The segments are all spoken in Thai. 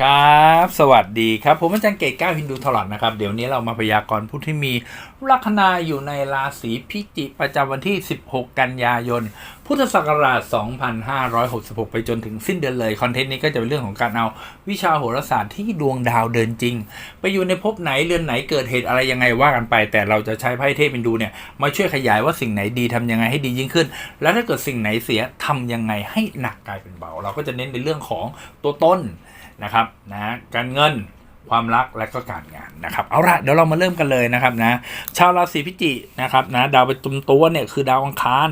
ครับ สวัสดีครับ ผมอาจารย์เกตก้าฮินดูทลอดนะครับ เดี๋ยวนี้เรามาพยากรณ์ผู้ที่มีลัคนาอยู่ในราศีพิจิกประจำวันที่ 16 กันยายน พุทธศักราช 2566 ไปจนถึงสิ้นเดือนเลย คอนเทนต์นี้ก็จะเป็นเรื่องของการเอาวิชาโหราศาสตร์ที่ดวงดาวเดินจริง ไปอยู่ในภพไหนเรือนไหนเกิดเหตุอะไรยังไงว่ากันไป แต่เราจะใช้ไพ่เทพฮินดูเนี่ยมาช่วยขยายว่าสิ่งไหนดีทำยังไงให้ดียิ่งขึ้น แล้วถ้าเกิดสิ่งไหนเสียทำยังไงให้หนักกลายเป็นเบา เราก็จะเน้นในเรื่องของตัวต้น นะครับนะการเงินความรักและก็การงานนะครับเอาละเดี๋ยวเรามาเริ่มกันเลยนะครับนะชาวราศีพิจิกนะครับนะดาวประจำตัวเนี่ยคือดาวอังคาร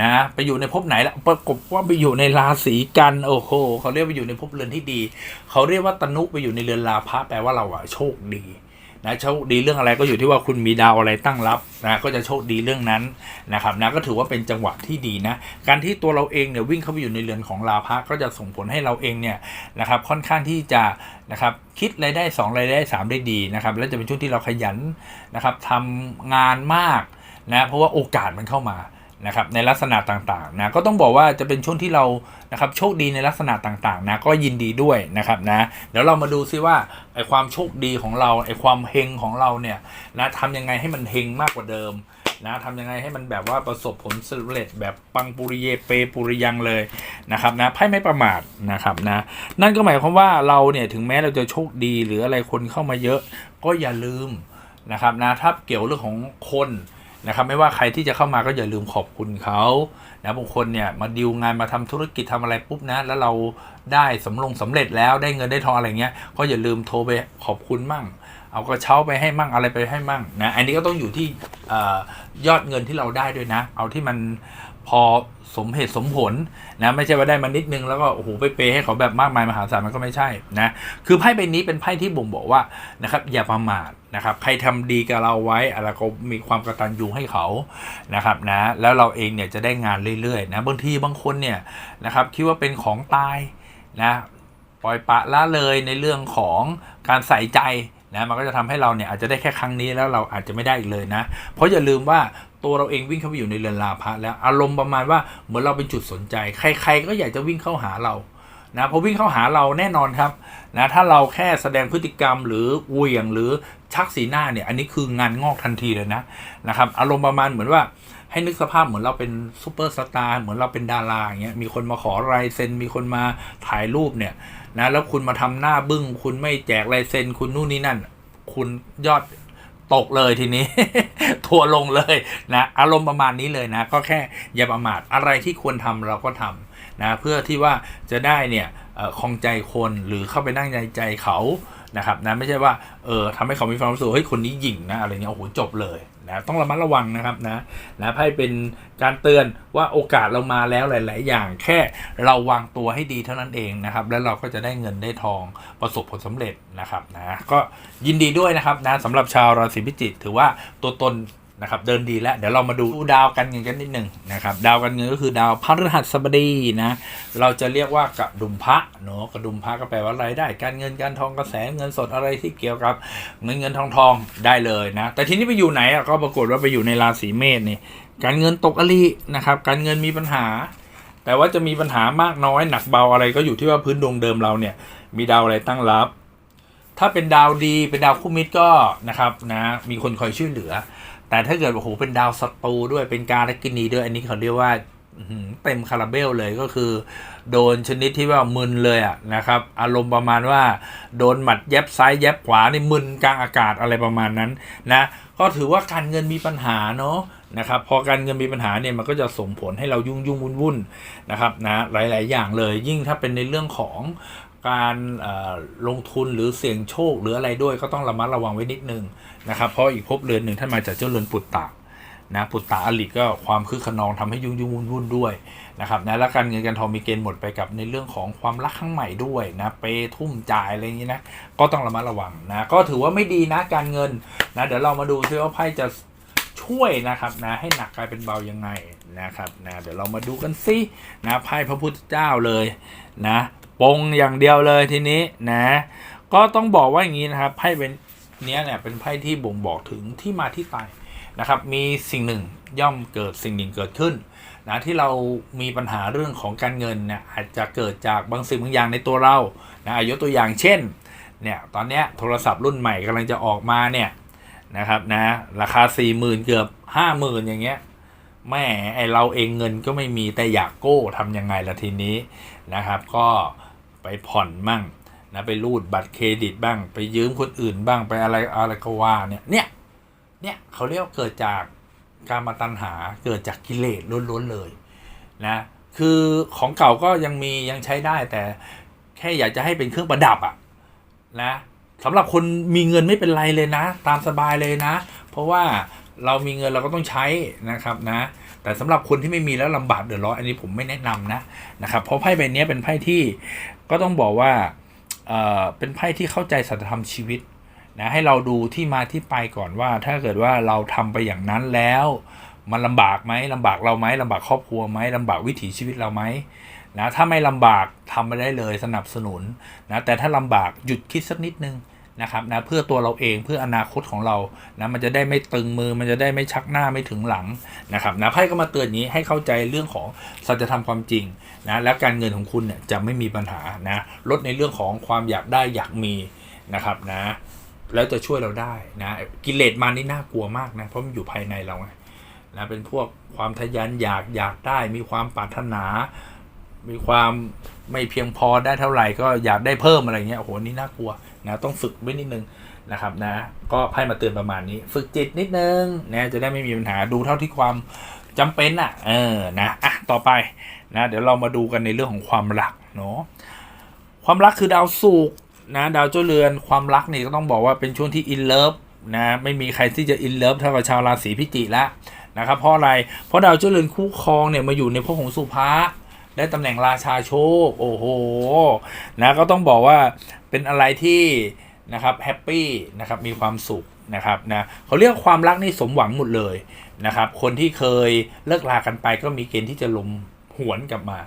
นะไปอยู่ในภพไหนละประกบว่าไปอยู่ในราศีกันโอ้โหเขาเรียกไปอยู่ในภพเรือนที่ดี เขาเรียกว่าตนุไปอยู่ในเรือนลาภะแปลว่าเราอะโชคดี นะโชคดีเรื่องอะไรก็อยู่ที่ว่าคุณมีดาวอะไรตั้งรับนะก็จะโชคดีเรื่องนั้นนะครับนะก็ถือว่าเป็นจังหวะที่ดีนะการที่ตัวเราเองเนี่ยวิ่งเข้าไปอยู่ในเรือนของลาภะก็จะส่งผลให้เราเองเนี่ยนะครับค่อนข้างที่จะนะครับคิดรายได้2รายได้ 3 ได้ดีนะครับและจะเป็นช่วงที่เราขยันนะครับทำงานมากนะเพราะว่าโอกาสมันเข้ามา นะครับในลักษณะต่างๆนะก็ต้องบอกว่าจะเป็นช่วงที่เรานะครับโชคดีในลักษณะต่างๆนะก็ยินดีด้วยนะครับนะเดี๋ยวเรามาดูซิว่าไอความโชคดีของเราไอความเฮงของเราเนี่ยนะทำยังไงให้มันเฮงมากกว่าเดิมนะทำยังไงให้มันแบบว่าประสบผลสำเร็จแบบปังปุริเยเปปุริยังเลยนะครับนะไพ่ไม่ประมาทนะครับนะนั่นก็หมายความว่าเราเนี่ยถึงแม้เราจะโชคดีหรืออะไรคนเข้ามาเยอะ ก็อย่าลืมนะครับนะถ้าเกี่ยวเรื่องของคน นะครับไม่ว่าใครที่จะเข้ามาก็อย่าลืมขอบคุณเขานะบางคนเนี่ยมาดิวงานมาทำธุรกิจทำอะไรปุ๊บนะ แล้วเราได้สำลงสำเร็จแล้วได้เงินได้ทองอะไรเงี้ย ก็อย่าลืมโทรไปขอบคุณมั่ง เอากระเช้าไปให้มั่งอะไรไปให้มั่งนะอันนี้ก็ต้องอยู่ที่อยอดเงินที่เราได้ด้วยนะ เอาที่มัน พอสมเหตุสมผลนะไม่ใช่ว่าได้มานิดนึงแล้วก็โอ้โหไปเปย์ให้เขาแบบมากมายมหาศาลมันก็ไม่ใช่นะคือไพ่ใบนี้เป็นไพ่ที่บ่งบอกว่านะครับอย่าประมาทนะครับใครทำดีกับเราไว้อะไรก็มีความกระตัญญูให้เขานะครับนะแล้วเราเองเนี่ยจะได้งานเรื่อยๆนะบางทีบางคนเนี่ยนะครับคิดว่าเป็นของตายนะปล่อยปะละเลยในเรื่องของการใส่ใจ นะมันก็จะทำให้เราเนี่ยอาจจะได้แค่ครั้งนี้แล้วเราอาจจะไม่ได้อีกเลยนะ เพราะอย่าลืมว่าตัวเราเองวิ่งเข้าไปอยู่ในเรือนลาภะแล้วอารมณ์ประมาณว่าเหมือนเราเป็นจุดสนใจ ใคร ๆ ก็อยากจะวิ่งเข้าหาเรานะพอวิ่งเข้าหาเราแน่นอนครับนะถ้าเราแค่แสดงพฤติกรรมหรือเหวี่ยงหรือชักสีหน้าเนี่ยอันนี้คืองานงอกทันทีเลยนะนะครับอารมณ์ประมาณเหมือนว่าให้นึกสภาพเหมือนเราเป็นซูเปอร์สตาร์เหมือนเราเป็นดาราอย่างเงี้ยมีคนมาขอลายเซ็นมีคนมาถ่ายรูปเนี่ย นะแล้วคุณมาทำหน้าบึ้ง คุณไม่แจกลายเซ็นคุณนู่นนี่นั่น คุณยอดตกเลยทีนี้ ทัวลงเลยนะ อารมณ์ประมาณนี้เลยนะ ก็แค่อย่าประมาทอะไรที่ควรทำเราก็ทำนะเพื่อที่ว่าจะได้เนี่ยเออคลองใจคนหรือเข้าไปนั่งในใจเขานะครับนะไม่ใช่ว่าเออทำให้เขามีความรู้สึกเฮ้ยคนนี้หยิ่งนะอะไรเงี้ยโอ้โหจบเลย นะต้องระมัดระวังนะครับนะนะไพ่เป็นการเตือนว่าโอกาสเรามาแล้วหลาย ๆ อย่าง แค่เราวางตัวให้ดีเท่านั้นเองนะครับ แล้วเราก็จะได้เงินได้ทองประสบผลสำเร็จนะครับนะก็ยินดีด้วยนะครับนะสำหรับชาวราศีพิจิกถือว่าตัวตน นะครับเดินดีแล้ว เดี๋ยวเรามาดูดาวกันเงินกันนิดหนึ่งนะครับดาวกันเงินก็คือดาวพฤหัสบดีนะเราจะเรียกว่ากระดุมพระเนาะกระดุมพระก็แปลว่ารายได้ การเงินการทองกระแสเงินสดอะไรที่เกี่ยวกับเงินเงินทองทองได้เลยนะแต่ทีนี้ไปอยู่ไหนอะก็ปรากฏว่าไปอยู่ในราศีเมษนี่การเงินตกอลีนะครับการเงินมีปัญหา แต่ว่าจะมีปัญหามากน้อยหนักเบาอะไรก็อยู่ที่ว่าพื้นดวงเดิมเราเนี่ยมีดาวอะไรตั้งรับถ้าเป็นดาวดีเป็นดาวคู่มิตรก็นะครับนะมีคนคอยช่วยเหลือ แต่ถ้าเกิดโอ้โหเป็นดาวศัตรูด้วยเป็นการกินีด้วยอันนี้เขาเรียกว่าเต็มคาราเบลเลยก็คือ โดนชนิดที่ว่ามึนเลยอะนะครับ อารมณ์ประมาณว่า โดนหมัดแยบซ้ายแยบขวาในมึนกลางอากาศอะไรประมาณนั้นนะก็ถือว่าการเงินมีปัญหาเนาะนะครับพอการเงินมีปัญหาเนี่ยมันก็จะส่งผลให้เรายุ่งยุ่งวุ่นวุ่นนะครับนะหลาย ๆ อย่างเลยยิ่งถ้าเป็นในเรื่องของ การลงทุนหรือเสี่ยงโชคหรืออะไรด้วยก็ต้องระมัดระวังไว้นิดนึงนะครับ เพราะอีกภพเรือนหนึ่งท่านมาจากเจ้าเรือนปุตตะนะปุตตะอลิก็ความคึกขนองทำให้ยุ่งยุ่งวุ่นวุ่นด้วยนะครับนะแล้วการเงินการทองมีเกณฑ์หมดไปกับในเรื่องของความรักครั้งใหม่ด้วยนะเปยทุ่มจ่ายอะไรอย่างนี้นะก็ต้องระมัดระวังนะก็ถือว่าไม่ดีนะการเงินนะเดี๋ยวเรามาดูซิว่าไพ่จะช่วยนะครับนะให้หนักกลายเป็นเบายังไงนะครับนะเดี๋ยวเรามาดูกันซินะไพ่พระพุทธเจ้าเลยนะ ปงอย่างเดียวเลยทีนี้นะ ก็ต้องบอกว่าอย่างนี้นะครับไพ่เป็นเนี้ยเนี่ยเป็นไพ่ที่บ่งบอกถึงที่มาที่ไปนะครับ มีสิ่งหนึ่งย่อมเกิดสิ่งหนึ่งเกิดขึ้นนะที่เรามีปัญหาเรื่องของการเงินเนี่ยอาจจะเกิดจากบางสิ่งบางอย่างในตัวเรานะยกตัวอย่างเช่นเนี่ยตอนเนี้ยโทรศัพท์รุ่นใหม่กำลังจะออกมาเนี่ยนะครับนะราคา 4 0,000 เกือบ 50,000 อย่างเงี้ย แม่ไอเราเองเงินก็ไม่มีแต่อยากโก้ทำยังไงละทีนี้นะครับ ก็ไปผ่อนมั่งนะไปรูดบัตรเครดิตบ้าง ไปยืมคนอื่นบ้างไปอะไรอะไรก็ว่าเนี่ยเนี่ยเนี่ยเขาเรียกเกิดจากการมาตัญหาเกิดจากกิเลสล้วนๆเลยนะคือของเก่าก็ยังมียังใช้ได้แต่แค่อยากจะให้เป็นเครื่องประดับอะนะสำหรับคนมีเงินไม่เป็นไรเลยนะ ตามสบายเลยนะ เพราะว่า เรามีเงินเราก็ต้องใช้นะครับนะ แต่สำหรับคนที่ไม่มีแล้วลำบากเดือดร้อนอันนี้ผมไม่แนะนำนะนะครับ เพราะไพ่ใบนี้เป็นไพ่ที่ก็ต้องบอกว่าเอ่อเป็นไพ่ที่เข้าใจสัจธรรมชีวิตนะให้เราดูที่มาที่ไปก่อนว่า ถ้าเกิดว่าเราทำไปอย่างนั้นแล้ว มันลำบากไหมลำบากเราไหมลำบากครอบครัวไหมลำบากวิถีชีวิตเราไหมนะถ้าไม่ลำบากทำไปได้เลยสนับสนุนนะแต่ถ้าลำบากหยุดคิดสักนิดนึง นะครับนะเพื่อตัวเราเองเพื่ออนาคตของเรานะมันจะได้ไม่ตึงมือมันจะได้ไม่ชักหน้าไม่ถึงหลังนะครับนะไพ่ก็มาเตือนนี้ให้เข้าใจเรื่องของสัจธรรมความจริงนะและการเงินของคุณเนี่ยจะไม่มีปัญหานะลดในเรื่องของความอยากได้อยากมีนะครับนะแล้วจะช่วยเราได้นะกิเลสมานี่น่ากลัวมากนะเพราะมันอยู่ภายในเราไงนะเป็นพวกความทะยานอยากอยากได้ มีความปรารถนา มีความไม่เพียงพอได้เท่าไหร่ก็อยากได้เพิ่มอะไรเงี้ยโอ้โหนี่น่ากลัว นะต้องฝึกไว้นิดนึงนะครับนะก็ไพ่มาเตือนประมาณนี้ ฝึกจิตนิดนึงนะจะได้ไม่มีปัญหาดูเท่าที่ความจำเป็นอะเออนะอะต่อไปนะเดี๋ยวเรามาดูกันในเรื่องของความรักเนาะความรักคือดาวศุกร์นะดาวเจ้าเรือนความรักนี่ก็ต้องบอกว่าเป็นช่วงที่อินเลิฟนะไม่มีใครที่จะอินเลิฟเท่ากับชาวราศีพิจิกแล้วนะครับเพราะอะไรเพราะดาวเจริญคู่ครองเนี่ยมาอยู่ในภพของสุภะได้ตำแหน่งราชาโชค โอ้โห นะก็ต้องบอกว่า เป็นอะไรที่นะครับแฮปปี้นะครับมีความสุขนะครับนะเขาเรียกความรักนี่สมหวังหมดเลยนะครับ คนที่เคยเลิกลากันไปก็มีเกณฑ์ที่จะลมหวนกลับมา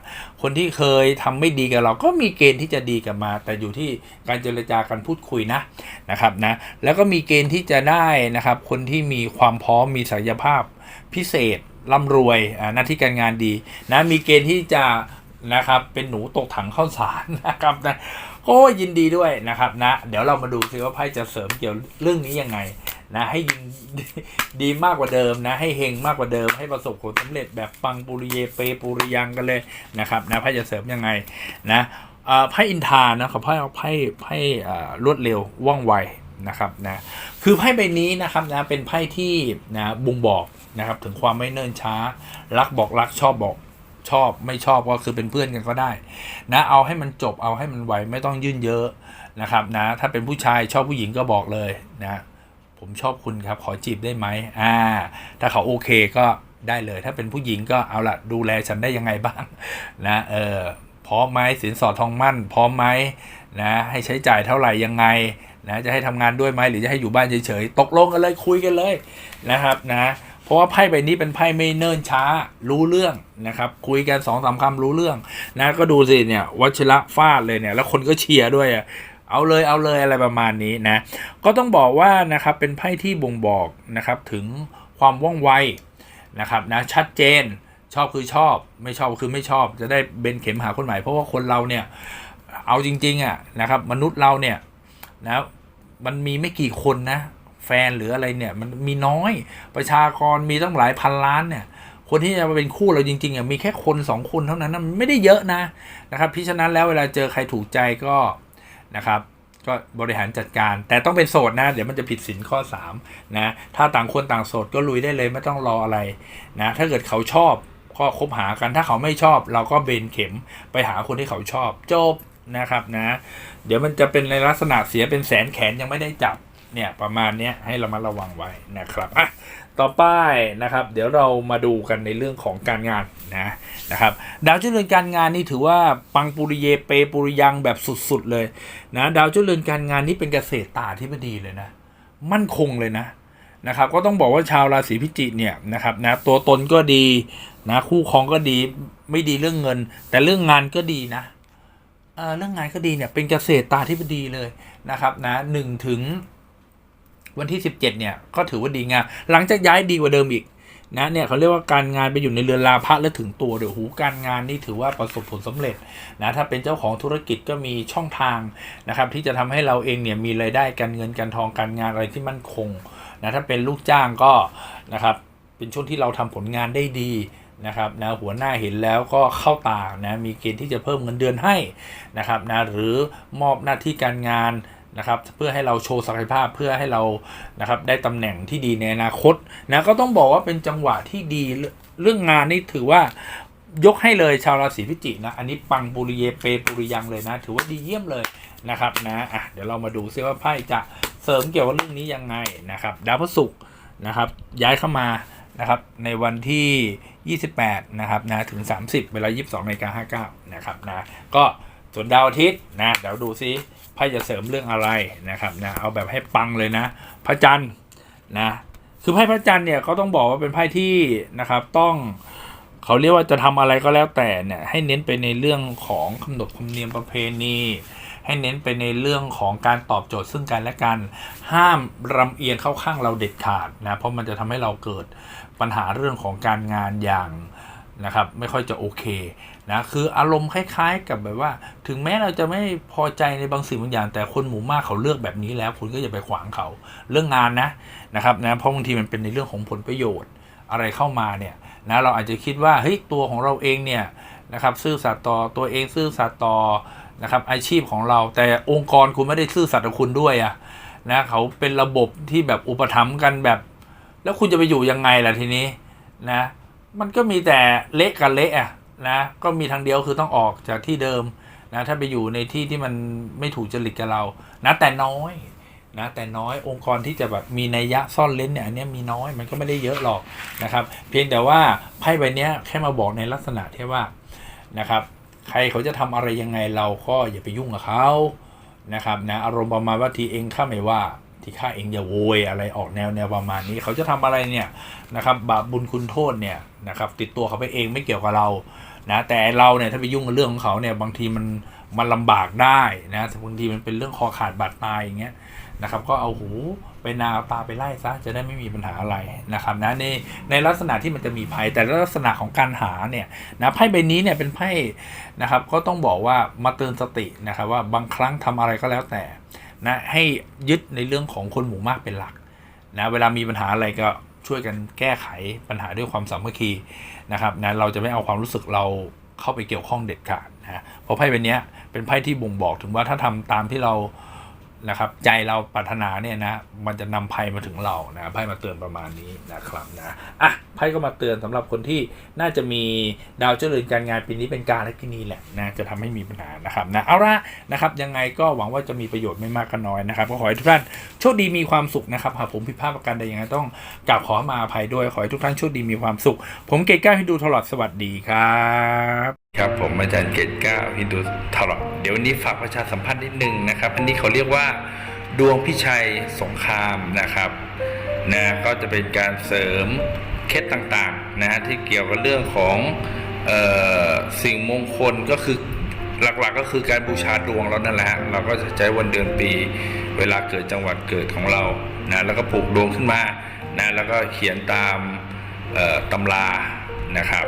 คนที่เคยทำไม่ดีกับเราก็มีเกณฑ์ที่จะดีกลับมา แต่อยู่ที่การเจรจาการพูดคุยนะนะครับนะแล้วก็มีเกณฑ์ที่จะได้นะครับ คนที่มีความพร้อมมีศักยภาพพิเศษร่ำรวยอ่าหน้าที่การงานดีนะมีเกณฑ์ที่จะ นะครับ เป็นหนูตกถังข้าวสารนะครับนะโอ้ยินดีด้วยนะครับนะ เดี๋ยวเรามาดูซิว่าไพ่จะเสริมเกี่ยวเรื่องนี้ยังไงนะให้ยิงดีมากกว่าเดิมนะ ให้เฮงมากกว่าเดิม ให้ประสบผลสำเร็จแบบปังปุริเยเปปุริยังกันเลยนะครับนะไพ่จะเสริมยังไงนะไพ่อินทานะขอไพ่เอาไพ่ไพ่รวดเร็วว่องไวนะครับนะคือไพ่ใบนี้นะครับนะเป็นไพ่ที่นะบ่งบอกนะครับถึงความไม่เนิ่นช้า รักบอกรักชอบบอก ชอบไม่ชอบก็คือเป็นเพื่อนกันก็ได้ นะเอาให้มันจบเอาให้มันไวไม่ต้องยื่นเยอะนะครับนะถ้าเป็นผู้ชายชอบผู้หญิงก็บอกเลยนะผมชอบคุณครับขอจีบได้ไหมอ่า ถ้าเขาโอเคก็ได้เลย ถ้าเป็นผู้หญิงก็เอาละดูแลฉันได้ยังไงบ้างนะเออพร้อมไหมสินสอดทองมั่น พร้อมไหมนะให้ใช้จ่ายเท่าไหร่ยังไงนะจะให้ทำงานด้วยไหมหรือจะให้อยู่บ้านเฉยๆตกลงกันเลยคุยกันเลยนะครับนะ เพราะว่าไพ่ใบนี้เป็นไพ่ไม่เนิ่นช้ารู้เรื่องนะครับ คุยกันสองสามคำรู้เรื่องนะก็ดูสิเนี่ยวัชระฟาดเลยเนี่ย แล้วคนก็เชียร์ด้วยอะเอาเลยเอาเลยอะไรประมาณนี้นะ ก็ต้องบอกว่านะครับเป็นไพ่ที่บ่งบอกนะครับถึงความว่องไวนะครับนะชัดเจนชอบคือชอบไม่ชอบคือไม่ชอบ จะได้เบนเข็มหาคนใหม่เพราะว่าคนเราเนี่ยเอาจริงๆอะนะครับมนุษย์เราเนี่ยนะมันมีไม่กี่คนนะ แฟนหรืออะไรเนี่ยมันมีน้อยประชากรมีตั้งหลายพันล้านเนี่ยคนที่จะมาเป็นคู่เราจริงๆอะมีแค่คนสองคนเท่านั้นนะมันไม่ได้เยอะนะนะครับพิฉะนั้นแล้วเวลาเจอใครถูกใจก็นะครับก็บริหารจัดการ แต่ต้องเป็นโสดนะ เดี๋ยวมันจะผิดสินข้อ3นะถ้าต่างคนต่างโสดก็ลุยได้เลยไม่ต้องรออะไรนะถ้าเกิดเขาชอบก็คบหากันถ้าเขาไม่ชอบ เราก็เบนเข็มไปหาคนที่เขาชอบจบนะครับนะ เดี๋ยวมันจะเป็นในลักษณะเสียเป็นแสนแขนยังไม่ได้จับ เนี่ยประมาณเนี้ยให้เรามาระวังไว้นะครับอะต่อไปนะครับ เดี๋ยวเรามาดูกันในเรื่องของการงานนะนะครับดาวเจ้าเรือนการงานนี่ถือว่าปังปุริเยเปปุริยังแบบสุดๆเลยนะดาวเจ้าเรือนการงานนี่เป็นเกษตรตาที่พอดีเลยนะ มั่นคงเลยนะนะครับก็ต้องบอกว่าชาวราศีพิจิกเนี่ยนะครับนะตัวตนก็ดีนะคู่ครองก็ดีไม่ดีเรื่องเงิน แต่เรื่องงานก็ดีนะเออเรื่องงานก็ดีเนี่ยเป็นเกษตรตาที่ดีเลยนะครับนะหนึ่งถึง วันที่สิบเจ็ดเนี่ยก็ถือว่าดีงามหลังจากย้ายดีกว่าเดิมอีกนะเนี่ยเขาเรียกว่าการงานไปอยู่ในเรือนลาภะและถึงตัวเดี๋ยวหูการงานนี่ถือว่าประสบผลสำเร็จนะถ้าเป็นเจ้าของธุรกิจก็มีช่องทางนะครับที่จะทำให้เราเองเนี่ยมีรายได้การเงินการทองการงานอะไรที่มั่นคงนะถ้าเป็นลูกจ้างก็นะครับเป็นช่วงที่เราทำผลงานได้ดีนะครับนะหัวหน้าเห็นแล้วก็เข้าตานะมีเกณฑ์ที่จะเพิ่มเงินเดือนให้นะครับนะหรือมอบหน้าที่การงาน นะครับเพื่อให้เราโชว์ศักยภาพเพื่อให้เรานะครับได้ตำแหน่งที่ดีในอนาคตนะก็ต้องบอกว่าเป็นจังหวะที่ดีเรื่องเรื่องงานนี่ถือว่ายกให้เลยชาวราศีพิจิกนะ อันนี้ปังปุริเยเปปุริยังเลยนะ ถือว่าดีเยี่ยมเลยนะครับนะอะเดี๋ยวเรามาดูซิว่าไพ่จะเสริมเกี่ยวกับเรื่องนี้ยังไงนะครับ ดาวพฤหัสนะครับย้ายเข้ามานะครับในวันที่ 28 นะครับนะถึง 30 เวลา 22นาฬิกา59 นะครับนะก็ส่วนดาวอาทิตย์นะเดี๋ยวดูซิ ไพ่จะเสริมเรื่องอะไรนะครับนะเอาแบบให้ปังเลยนะ พระจันทร์นะคือไพ่พระจันทร์เนี่ยก็ต้องบอกว่าเป็นไพ่ที่นะครับต้องเขาเรียกว่าจะทำอะไรก็แล้วแต่เนี่ยให้เน้นไปในเรื่องของขนบธรรมเนียมประเพณีให้เน้นไปในเรื่องของการตอบโจทย์ซึ่งกันและกัน ห้ามรำเอียงเข้าข้างเราเด็ดขาดนะเพราะมันจะทำให้เราเกิดปัญหาเรื่องของการงานอย่าง นะครับ ไม่ค่อยจะโอเคนะคืออารมณ์คล้าย ๆ กับแบบว่า ถึงแม้เราจะไม่พอใจในบางสิ่งบางอย่าง แต่คนหมู่มากเขาเลือกแบบนี้แล้ว คุณก็อย่าไปขวางเขาเรื่องงานนะนะครับนะเพราะบางทีมันเป็นในเรื่องของผลประโยชน์อะไรเข้ามาเนี่ยนะเราอาจจะคิดว่าเฮ้ยตัวของเราเองเนี่ยนะครับซื่อสัตย์ต่อตัวเองซื่อสัตย์ต่อนะครับอาชีพของเราแต่องค์กรคุณไม่ได้ซื่อสัตย์กับคุณด้วยอะนะเขาเป็นระบบที่แบบอุปถัมภ์กันแบบ แล้วคุณจะไปอยู่ยังไงล่ะทีนี้นะ มันก็มีแต่เละกันเละอะนะก็มีทางเดียวคือต้องออกจากที่เดิมนะถ้าไปอยู่ในที่ที่มันไม่ถูกจริตกับเรานะแต่น้อยนะแต่น้อยองค์กรที่จะแบบมีนัยยะซ่อนเล้นเนี่ยอันนี้มีน้อยมันก็ไม่ได้เยอะหรอกนะครับ เพียงแต่ว่าไพ่ใบนี้แค่มาบอกในลักษณะที่ว่านะครับ ใครเขาจะทำอะไรยังไงเราก็อย่าไปยุ่งกับเขานะครับนะอารมณ์ประมาณว่าทีเองข้าไม่ว่า ที่ข้าเองอย่าโวยอะไรออกแนวแนวประมาณนี้ เขาจะทำอะไรเนี่ยนะครับบาปบุญคุณโทษเนี่ยนะครับติดตัวเขาไปเองไม่เกี่ยวกับเรานะแต่เราเนี่ยถ้าไปยุ่งกับเรื่องของเขาเนี่ยบางทีมันมันลำบากได้นะบางทีมันเป็นเรื่องคอขาดบาดตายอย่างเงี้ยนะครับก็เอาหูไปนาเอาตาไปไล่ซะจะได้ไม่มีปัญหาอะไรนะครับนะในในลักษณะที่มันจะมีภัยแต่ลักษณะของการหาเนี่ยนะไพ่ใบนี้เนี่ยเป็นไพ่นะครับก็ต้องบอกว่ามาเตือนสตินะครับว่าบางครั้งทำอะไรก็แล้วแต่ นะให้ยึดในเรื่องของคนหมู่มากเป็นหลักนะเวลามีปัญหาอะไรก็ช่วยกันแก้ไขปัญหาด้วยความสามัคคีนะครับนะเราจะไม่เอาความรู้สึกเราเข้าไปเกี่ยวข้องเด็ดขาดนะเพราะไพ่ใบนี้เป็นไพ่ที่บ่งบอกถึงว่าถ้าทำตามที่เรา นะครับ ใจเราปรารถนาเนี่ยนะ มันจะนำภัยมาถึงเรานะไพ่มาเตือนประมาณนี้นะครับนะอะไพ่ก็มาเตือนสำหรับคนที่น่าจะมีดาวเจริญการงานปีนี้เป็นการและกินีแหละนะจะทำให้มีปัญหานะครับนะเอาละนะครับ ยังไงก็หวังว่าจะมีประโยชน์ไม่มากก็น้อยนะครับ ก็ขอให้ทุกท่านโชคดีมีความสุขนะครับหากผมผิดพลาดประการใดยังไงต้องกราบขอมาอภัยด้วยขอให้ทุกท่านโชคดีมีความสุข ผมเกตก้าให้ดูตลอดสวัสดีครับครับผมอาจารย์เกตก้าฮินดูตลอดเดี๋ยววันนี้ฝากประชาสัมพันธ์นิดนึงนะครับ อันนี้เขาเรียกว่าดวงพิชัยสงครามนะครับนะก็จะเป็นการเสริมเคล็ดต่างๆนะฮะที่เกี่ยวกับเรื่องของเออสิ่งมงคลก็คือหลักๆก็คือการบูชาดวงเรานั่นแหละเราก็จะใช้วันเดือนปี เวลาเกิดจังหวัดเกิดของเรานะแล้วก็ปลูกดวงขึ้นมานะแล้วก็เขียนตามตำรานะครับ